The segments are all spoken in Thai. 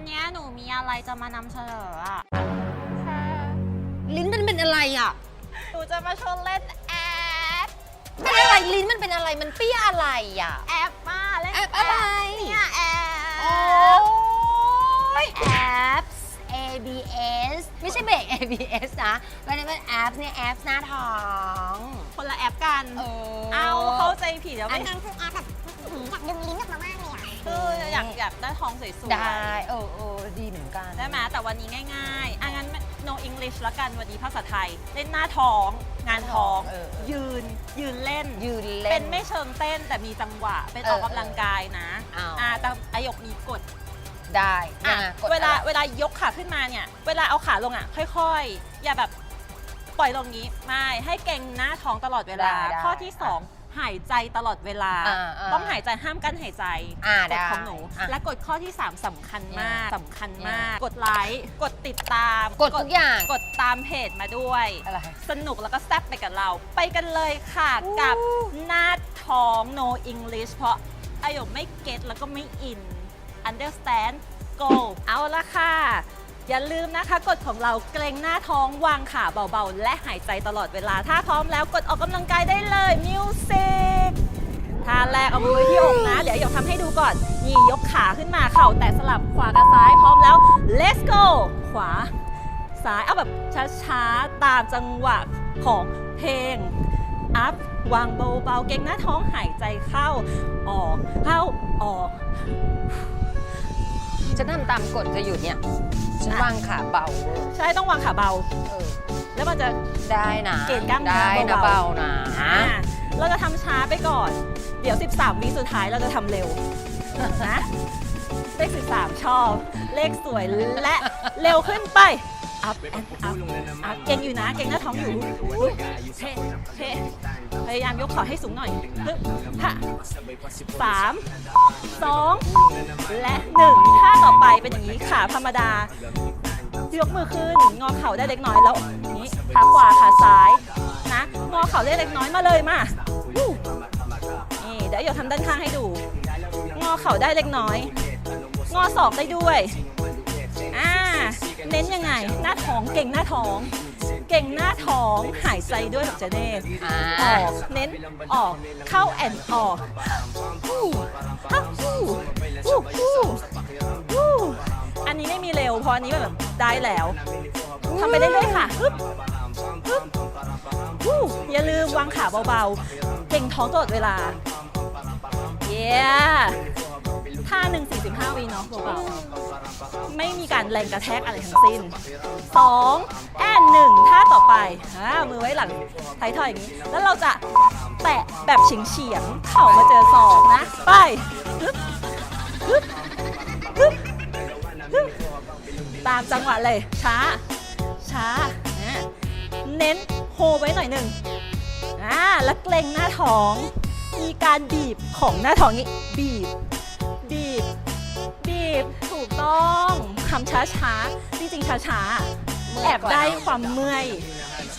วันนี้หนูมีอะไรจะมานำเสนออะลิ้นมันเป็นอะไรอะ หนูจะมาชวนเล่นแอป เป็นอะไรลิ้นมันเป็นอะไรมันเปี้ยอะไรอะ แอปมาเล่นแอปอะไร เนี่ยแอป โอ้ยแอป ABS ไม่ใช่เบรก ABS นะมันเป็นแอปเนี่ยแอปหน้าท้อง คนละแอปกัน เออเอาเข้าใจผิดแล้วอัไม่นนั้นคือแอปแบบอยากดึงลิ้นออกมามากเลยอะ คืออยากอยากได้ท้องสวยๆ ได้เออเออดีเหมือนกัน ได้ไหมแต่วันนี้ง่ายๆอะงั้น no English ละกันวันนี้ภาษาไทย เล่นหน้าท้อง งานท้อง เออ ยืน ยืนเล่น ยืนเล่น เป็นไม่เชิงเต้นแต่มีจังหวะ เป็นออกเออกำลังกายนะเอา อ่าแต่อายกมีกฎได้อะยังไงกดเวลาอะไรเวลายกขาขึ้นมาเนี่ย เวลาเอาขาลงอะ ค่อยๆ อย่าแบบปล่อยลงงี้ ไม่ ให้เก่งหน้าท้องตลอดเวลา ได้ได้ข้อที่สอง หายใจตลอดเวลา อ่าอ่าต้องหายใจห้ามกั้นหายใจอ่ากฎได้ของหนูอะและกฎข้อที่ 3สำคัญมากเนี่ยสำคัญเนี่ยมาก กดไลค์กดติดตามกดทุกอย่าง กดตามเพจมาด้วย อะไร สนุกแล้วก็แซ่บไปกับเรา ไปกันเลยค่ะกับหน้าท้อง no English เพราะอายกไม่เก็ตแล้วก็ไม่อิน understand go เอาละค่ะ อย่าลืมนะคะกฎของเราเกรงหน้าท้องวางขาเบาๆ และหายใจตลอดเวลา ถ้าพร้อมแล้วกดออกกำลังกายได้เลยมิวสิกท่าแรกเอามือที่อกนะ เดี๋ยวหยกทำให้ดูก่อน นี่ยกขาขึ้นมาเข่าแตะสลับขวากับซ้ายพร้อมแล้ว let's go ขวา ซ้ายเอาแบบช้าๆ ตามจังหวะของเพลงอัพวางเบาๆ เก่งหน้าท้องหายใจเข้า ออก เข้า ออกฉันทำตามกฎจะอยู่เนี่ย ฉันวางขาเบาเวอร์ใช่ต้องวางขาเบา เออแล้วมันจะ ได้นะเกณฑ์กล้ามเนื้อได้นะเบา เบาๆนะ อ่าเราจะทำช้าไปก่อน เดี๋ยว 13 วิสุดท้ายเราจะทำเร็วนะเลข 13 ชอบ เลขสวยและเร็วขึ้นไป อัพแอนอัพอัพเก่งอยู่นะ เก่งหน้าท้องอยู่อุ๊ยเทเทพยายามยกขาให้สูงหน่อยฮึบฮะสามสองและหนึ่งท่าต่อไปเป็นอย่างนี้ขาธรรมดายกมือขึ้นงอเข่าได้เล็กน้อยแล้วนี้ขาขวาขาซ้ายนะงอเข่าได้เล็กน้อยมาเลยมานี่เดี๋ยวอยทำด้านข้างให้ดู งอเข่าได้เล็กน้อย งอศอกได้ด้วย น้นยังไง หน้าท้องเก่งหน้าท้อง เก่งหน้าท้องหายใจด้วยแบบเจเน่อออกเน้นออกเข้าแอนออกฮู้ฮับฮู้ฮู้ฮู้ฮู้อันนี้ไม่มีเร็วพราะอันนี้แบบได้แล้วทำไปเรื่อยๆค่ะฮึบฮึบฮู้อย่าลืมวางขาเบาๆ เก่งท้องตลอดเวลา เย้ ท่าหนึ่งสี่สิบห้าวิเนาะเบาๆไม่มีการแรงกระแทกอะไรทั้งสิ้น 2 แอนหนึ่งท่าต่อไปอ่ามือไว้หลังไทยทอยอย่างนี้ แล้วเราจะแตะแบบเฉียงเฉียงเข่ามาเจอศอกนะ ไปฮึบฮึบฮึบฮึบตามจังหวะเลย ช้า ช้า เน้นโฮไว้หน่อยหนึ่งอ่าแล้วเกรงหน้าท้อง มีการบีบของหน้าท้องนี้บีบ ต้องทำช้าๆ จริงๆ ช้าๆ แอบได้ความเมื่อย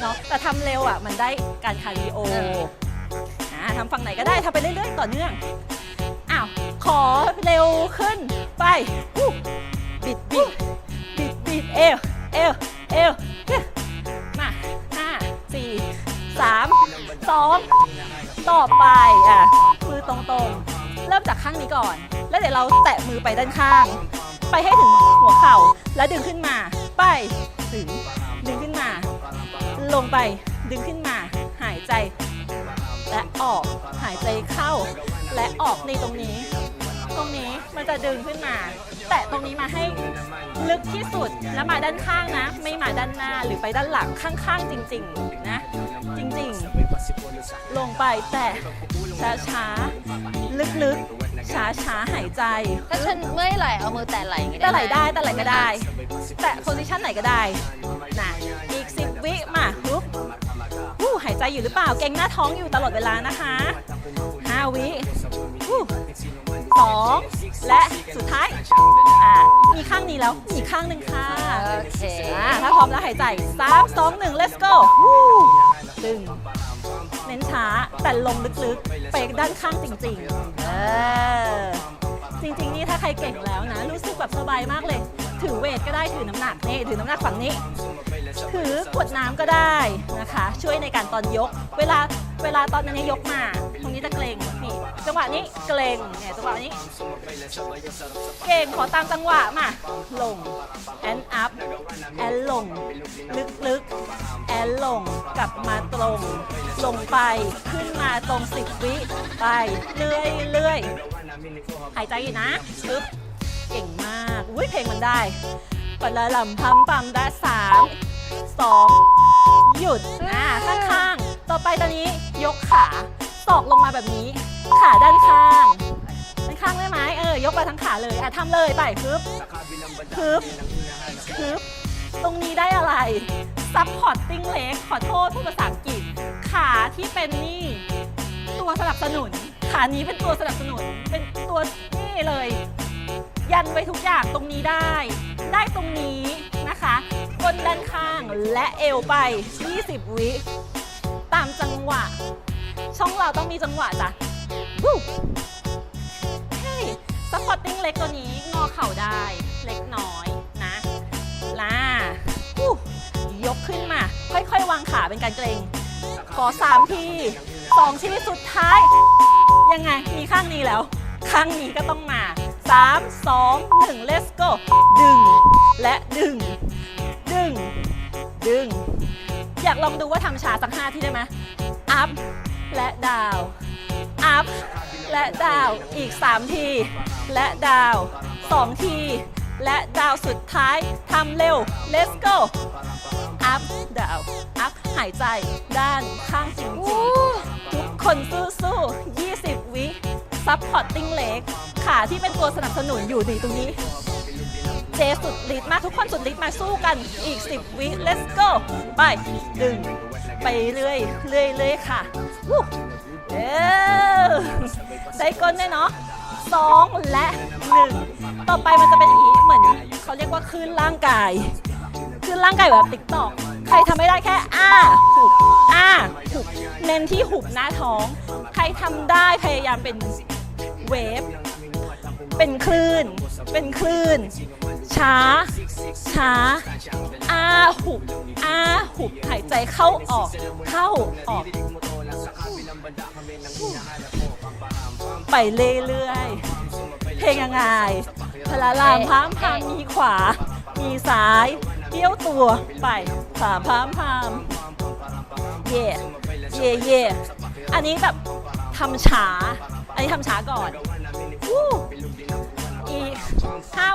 เนาะแต่ทำเร็วอะมันได้การคาร์ดิโอเอออ่าทำฝั่งไหนก็ได้ทำไปเรื่อยๆ ต่อเนื่อง อ้าว ขอเร็วขึ้นไปอู้บิดบิดบิดบิดเอวเอวเอวฮึมาห้าสี่สามสองต่อไปอะมือตรงๆ เริ่มจากข้างนี้ก่อน แล้วเดี๋ยวเราแตะมือไปด้านข้าง ไปให้ถึงหัวเข่า แล้วดึงขึ้นมา ไปถึงดึงขึ้นมา ลงไปดึงขึ้นมา หายใจ และออกหายใจเข้า และออกในตรงนี้ ตรงนี้มันจะดึงขึ้นมา แตะตรงนี้มาให้ลึกที่สุดแล้วมาด้านข้างนะ ไม่มาด้านหน้าหรือไปด้านหลังข้างๆ จริง ๆ นะ จริงๆ ลงไปแต่ช้าๆลึกๆ ช้าๆหายใจถ้าฉันเมื่อยไหลเอามือแตะไหลอย่างงี้แต่ไหลได้มแต่ไหลก็ได้ แต่โพสิชันไหนก็ได้นะอีกสิบวิมาปุ๊บวู้หายใจอยู่หรือเปล่าเก่งหน้าท้องอยู่ตลอดเวลานะคะห้าวิวู้สองและสุดท้ายอ่ามีข้างนี้แล้วมีข้างหนึ่งค่ะโอเคอ่าถ้าพร้อมแล้วหายใจสามสองหนึ่ง let's go วู้ดึง เน้นช้า แต่ลงลึกๆ ไปด้านข้างจริงๆ เออ จริงๆ นี่ถ้าใครเก่งแล้วนะ รู้สึกแบบสบายมากเลย ถือเวทก็ได้ถือน้ำหนักนี่ถือน้ำหนักฝั่งนี้ ถือกดน้ำก็ได้นะคะ ช่วยในการตอนยก เวลาเวลาตอนนี้ยกมา ตรงนี้จะเกรงนี่ จังหวะนี้เกรงเนี่ยจังหวะนี้ เก่งขอตามจังหวะมาลงแอนอัพแอนลง ลึกๆ แอนลงกลับมาตรง ลงไปขึ้นมาตรงสิบวิไปเรื่อยเรื่อยหายใจอยู่นะปึ๊บเก่งมากอุ้ยเพลงมันได้ปัดละลำพัมปัมได้สามสองหยุดอ่าข้างๆ ต่อไปตอนนี้ยกขาศอกลงมาแบบนี้ ขาด้านข้างด้านข้างได้ไหมเออยกมาทั้งขาเลยอะทำเลยไปปึ๊บปึ๊บปึ๊บตรงนี้ได้อะไร supporting leg ขอโทษพูดภาษาอังกฤษ ขาที่เป็นนี่ ตัวสนับสนุน ขานี้เป็นตัวสนับสนุน เป็นตัวนี่เลย ยันไว้ทุกอย่างตรงนี้ได้ ได้ตรงนี้นะคะก้นด้านข้างและเอวไป 20 วิ ตามจังหวะ ช่องเราต้องมีจังหวะจ้ะ เฮ้ยสปอตติ้งเล็กตัวนี้งอเข่าได้เล็กน้อยนะล่ายกขึ้นมา ค่อยๆ วางขาเป็นการเกรงขอสามทีสองทีสุดท้าย ยังไง มีข้างนี้แล้ว ข้างนี้ก็ต้องมา3 2 1 let's go ดึง และดึง ดึง ดึง อยากลองดูว่าทำช้าสักห้าทีได้ไหม up และดาว up และดาวอีก 3 ที และดาว 2 ที และดาวสุดท้ายทำเร็ว let's go up down up หายใจด้านข้างจริงๆทุกคนสู้ๆ20 วิ supporting leg ขาที่เป็นตัวสนับสนุนอยู่ดีตรงนี้ เจสุดฤทธิ์มาทุกคนสุดฤทธิ์มาสู้กันอีก 10 วิ let's go ไป ดึง ไปเรื่อยเรื่อยเรื่อยค่ะวู้ เออได้ก้นด้วยเนาะสองและหนึ่งต่อไปมันจะเป็นอย่างนี้เหมือนเขาเรียกว่าคลื่นร่างกายคือร่างกายแบบติ๊กตอกใครทำไม่ได้แค่อ้าหุบอ้าหุบเน้นที่หุบหน้าท้อง ใครทำได้พยายามเป็นเวฟเป็นคลื่น เป็นคลื่น ช้า ช้า อ้าหุบ อ้าหุบ หายใจเข้าออก เข้าออก ไปเรื่อยๆเพลงยังไงพลาลามพามพามมีขวา มีซ้ายเที่ยวตัวไปสามพามพามเย่เย่เย่อันนี้แบบทำช้า อันนี้ทำช้าก่อนวู้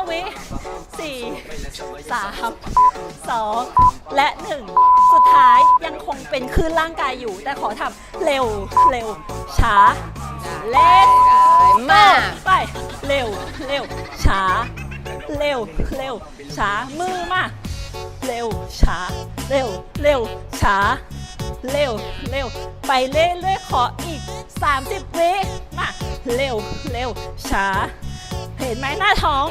วิสี่สามสองและหนึ่งสุดท้ายยังคงเป็นคลื่นร่างกายอยู่ แต่ขอทำเร็วเร็วช้า เล่นมากไปเร็วเร็วช้า เร็วเร็วช้ามือมาเร็วช้า เร็วเร็วช้า เร็วเร็วไปเรื่อยๆขออีก 30วิมาเร็วเร็วช้า เห็นไหมหน้าท้อง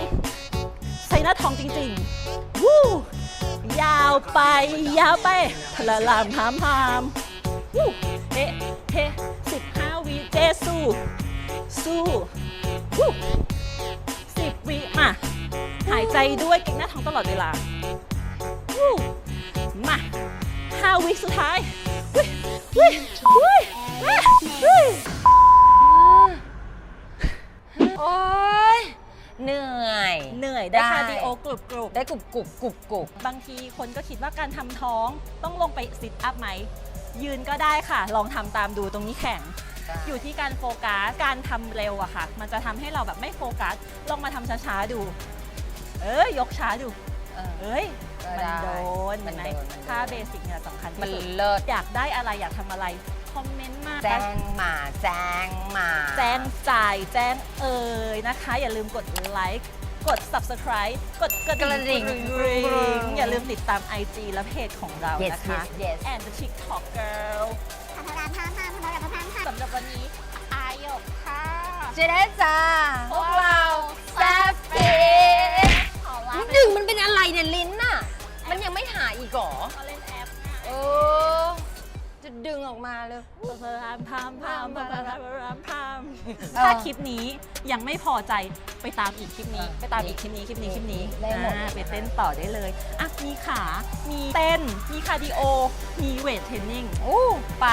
หน้าท้องจริงๆวู้ยาวไป ยาวไปทะละลามพามพามวู้เฮ้เฮ้สิบห้าวิเจสู้ สู้วู้สิบวิมาหายใจด้วยเก่งหน้าท้องตลอดเวลาวู้มาห้าวิสุดท้ายวิวิวิวิวิ โอ๊ย เหนื่อย เหนื่อยได้ ได้ คาร์ดิโอ กรุบกรุบได้กรุบกรุบกรุบกรุบบางทีคนก็คิดว่าการทำท้องต้องลงไปซิทอัพไหม ยืนก็ได้ค่ะ ลองทำตามดูตรงนี้แข็ง อยู่ที่การโฟกัส การทำเร็วอะค่ะ มันจะทำให้เราแบบไม่โฟกัส ลองมาทำช้าๆดู เอ้ยยกช้าดูเอ้ยมันโดนมันไหนค่าเบสิกเนี่ยสำคัญที่สุดเลิศอยากได้อะไรอยากทำอะไรคอมเมนต์มาแจ้งมาแจ้งมา แจ้งจ่ายแจ้งเอ่ยนะคะ อย่าลืมกดไลค์ กด subscribe กดกระกระดิ่ดิ่งงกริ๊งอย่าลืมติดตาม IG และเพจของเรา yes นะคะ yes yes and the TikTok girl ทำพลานพามพามทำพลานพามพามสำหรับวันนี้อายกค่ะเจได้จ้าพวกเราแซฟฟิขอลาไปดึงมันเป็นอะไรเนี่ยลิ้นน่ะ มันยังไม่หายอีกเหรอเขาเล่นแอปเนี่ยเออ จะดึงออกมาเลย พามพามพามพามพามพามพามถ้าคลิปนี้ยังไม่พอใจไปตามอีกคลิปนี้ ไปตามอีกคลิปนี้คลิปนี้คลิปนี้ได้หมด อ่าไปเต้นต่อได้เลยอะมีขา มีเต้น มีคาร์ดิโอ มีเวทเทรนนิ่งอู้ไป